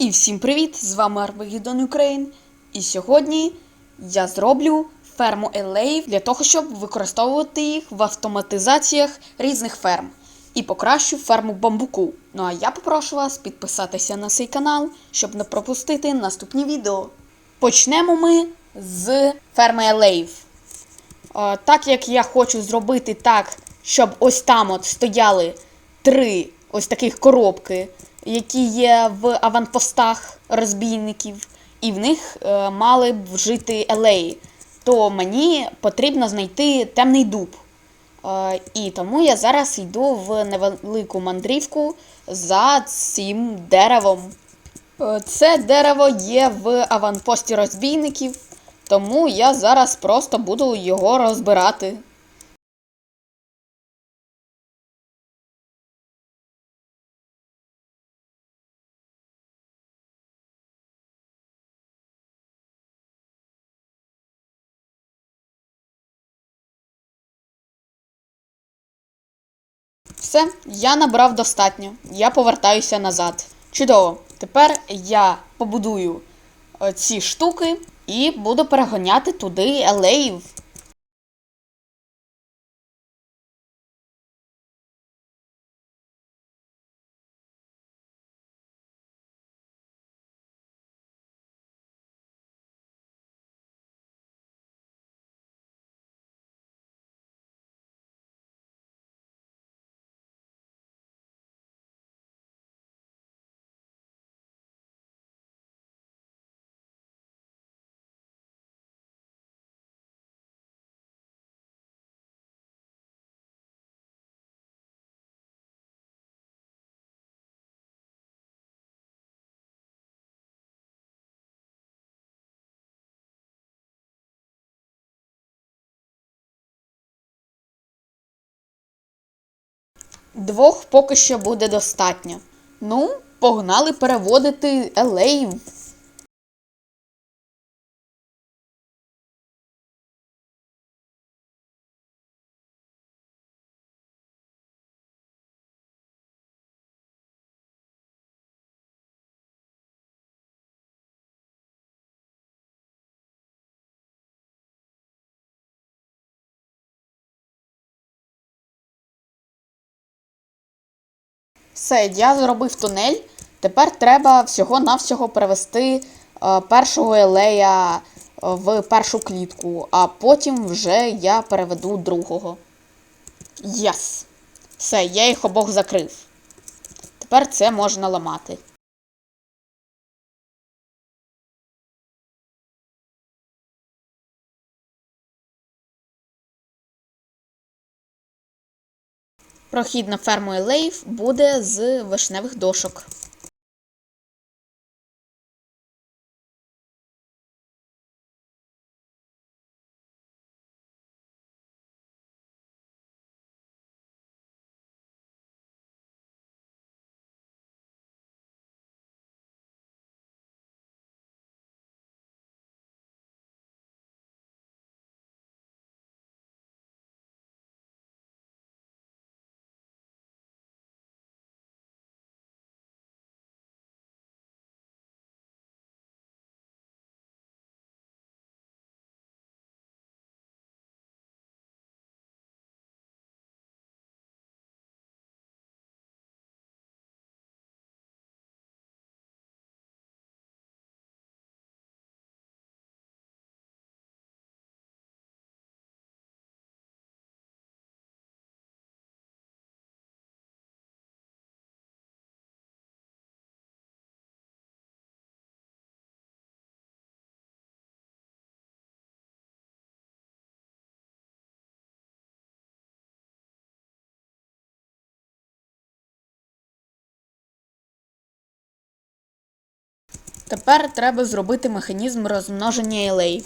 І всім привіт! З вами Арбагідон Україн. І сьогодні я зроблю ферму елеїв для того, щоб використовувати їх в автоматизаціях різних ферм. І покращу ферму бамбуку. Ну а я попрошу вас підписатися на цей канал, щоб не пропустити наступні відео. Почнемо ми з ферми елеїв. Так як я хочу зробити так, щоб ось там от стояли три ось таких коробки, які є в аванпостах розбійників, і в них е, мали б жити елеї, то мені потрібно знайти темний дуб. Е, і тому я зараз йду в невелику мандрівку за цим деревом. Е, Це дерево є в аванпості розбійників, тому я зараз просто буду його розбирати. Все, я набрав достатньо. Я повертаюся назад. Чудово. Тепер я побудую е, ці штуки і буду перегоняти туди елеїв. Двох поки що буде достатньо. Ну, погнали переводити елеїв. Все, я зробив тунель. Тепер треба всього-навсього перевести е, першого елея е, в першу клітку, а потім вже я переведу другого. Єс! Все, я їх обох закрив. Тепер це можна ламати. Прохід на ферму елеїв буде з вишневих дошок. Тепер треба зробити механізм розмноження елеїв.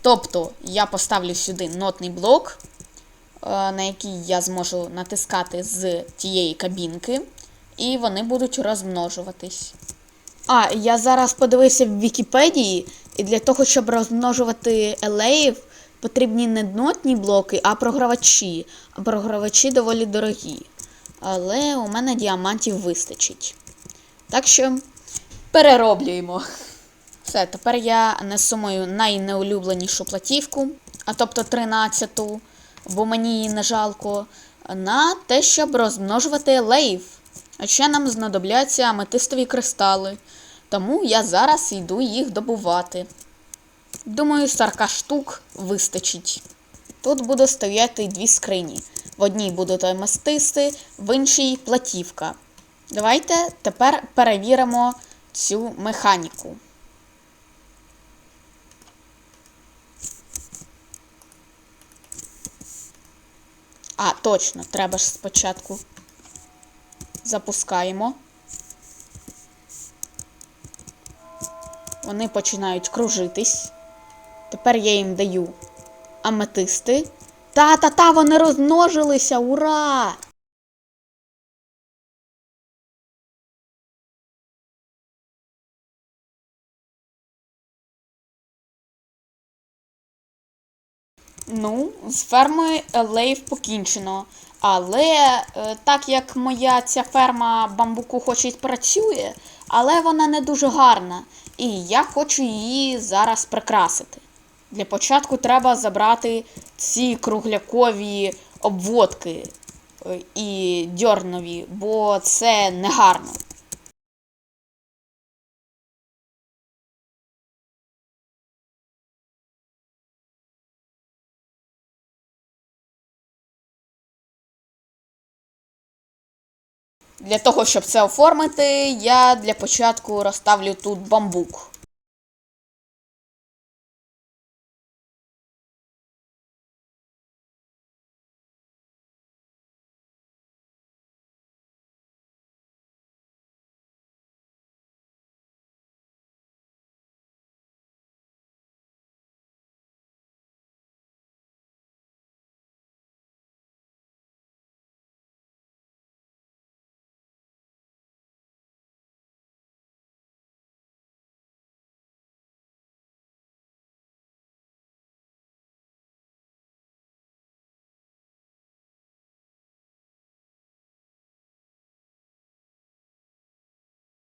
Тобто я поставлю сюди нотний блок, е, на який я зможу натискати з тієї кабінки, і вони будуть розмножуватись. А, я зараз подивився в Вікіпедії, і для того, щоб розмножувати елеїв, потрібні не нотні блоки, а програвачі. А програвачі доволі дорогі. Але у мене діамантів вистачить. Так що перероблюємо. Все, тепер я несу мою найнеулюбленішу платівку, а тобто 13-ту, бо мені її не жалко, на те, щоб розмножувати лейв. А ще нам знадобляться аметистові кристали. Тому я зараз йду їх добувати. Думаю, 40 штук вистачить. Тут буде стояти дві скрині. В одній будуть аметисти, в іншій платівка. Давайте тепер перевіримо цю механіку. А, точно, треба ж спочатку. Запускаємо. Вони починають кружитись. Тепер я їм даю аметисти. Та-та-та, вони розмножилися! Ура! Ну, з фермою Лейв покінчено. Але е, так як моя ця ферма бамбуку хоч і працює, але вона не дуже гарна. І я хочу її зараз прикрасити. Для початку треба забрати ці круглякові обводки е, і дьорнові, бо це не Для того, щоб це оформити, я для початку розставлю тут бамбук.